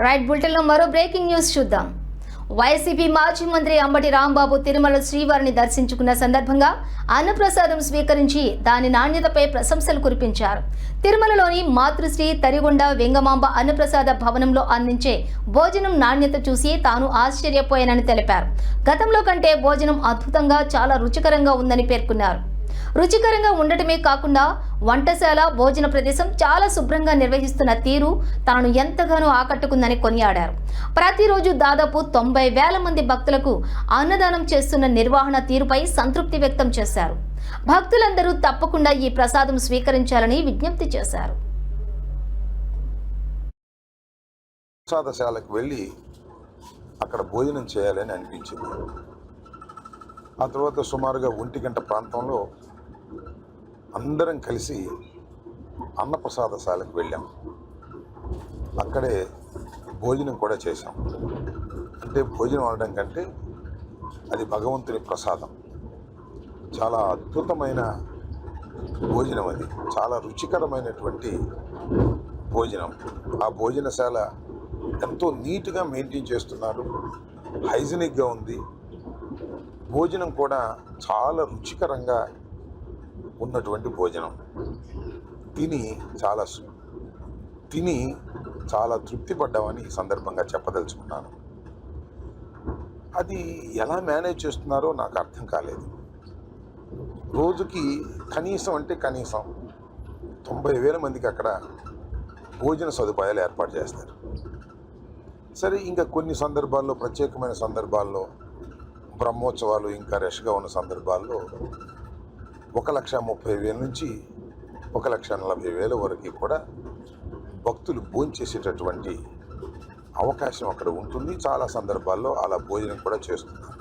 Right బులెటిన్లో మరో breaking news చూద్దాం. వైసీపీ మాజీ మంత్రి అంబటి రాంబాబు తిరుమల శ్రీవారిని దర్శించుకున్న సందర్భంగా అన్నప్రసాదం స్వీకరించి దాని నాణ్యతపై ప్రశంసలు కురిపించారు. తిరుమలలోని మాతృశ్రీ తరిగొండ వెంగమాంబ అన్నప్రసాద భవనంలో అందించే భోజనం నాణ్యత చూసి తాను ఆశ్చర్యపోయానని తెలిపారు. గతంలో కంటే భోజనం అద్భుతంగా చాలా రుచికరంగా ఉందని పేర్కొన్నారు. రుచికరంగా ఉండటమే కాకుండా వంటశాల భోజన ప్రదేశం చాలా శుభ్రంగా నిర్వహిస్తున్న తీరు తనను ఎంతగానో ఆకట్టుకుందని కొనియాడారు. ప్రతిరోజు దాదాపు తొంభై వేల మంది భక్తులకు అన్నదానం చేస్తున్న నిర్వహణ తీరుపై సంతృప్తి వ్యక్తం చేశారు. భక్తులందరూ తప్పకుండా ఈ ప్రసాదం స్వీకరించాలని విజ్ఞప్తి చేశారు. ప్రసాదశాలకు వెళ్ళి అక్కడ భోజనం చేయాలని అనిపించింది. ఆ తర్వాత సుమారుగా ఒంటి గంట ప్రాంతంలో అందరం కలిసి అన్నప్రసాదశాలకు వెళ్ళాం. అక్కడే భోజనం కూడా చేశాం. అంటే భోజనం అనడం కంటే అది భగవంతుని ప్రసాదం. చాలా అద్భుతమైన భోజనం అది. చాలా రుచికరమైనటువంటి భోజనం. ఆ భోజనశాల ఎంతో నీట్గా మెయింటైన్ చేస్తున్నారు. హైజీనిక్గా ఉంది. భోజనం కూడా చాలా రుచికరంగా ఉన్నటువంటి భోజనం. తిని చాలా తిని చాలా తృప్తి పడ్డామని ఈ సందర్భంగా చెప్పదలుచుకున్నాను. అది ఎలా మేనేజ్ చేస్తున్నారో నాకు అర్థం కాలేదు. రోజుకి కనీసం అంటే కనీసం తొంభై వేల మందికి అక్కడ భోజన సదుపాయాలు ఏర్పాటు చేస్తారు. సరే ఇంకా కొన్ని సందర్భాల్లో ప్రత్యేకమైన సందర్భాల్లో బ్రహ్మోత్సవాలు ఇంకా రష్గా ఉన్న సందర్భాల్లో ఒక లక్ష ముప్పై వేల నుంచి ఒక లక్ష నలభై వేల వరకు కూడా భక్తులు భోంచేసేటటువంటి అవకాశం అక్కడ ఉంటుంది. చాలా సందర్భాల్లో అలా భోజనం కూడా చేస్తున్నారు.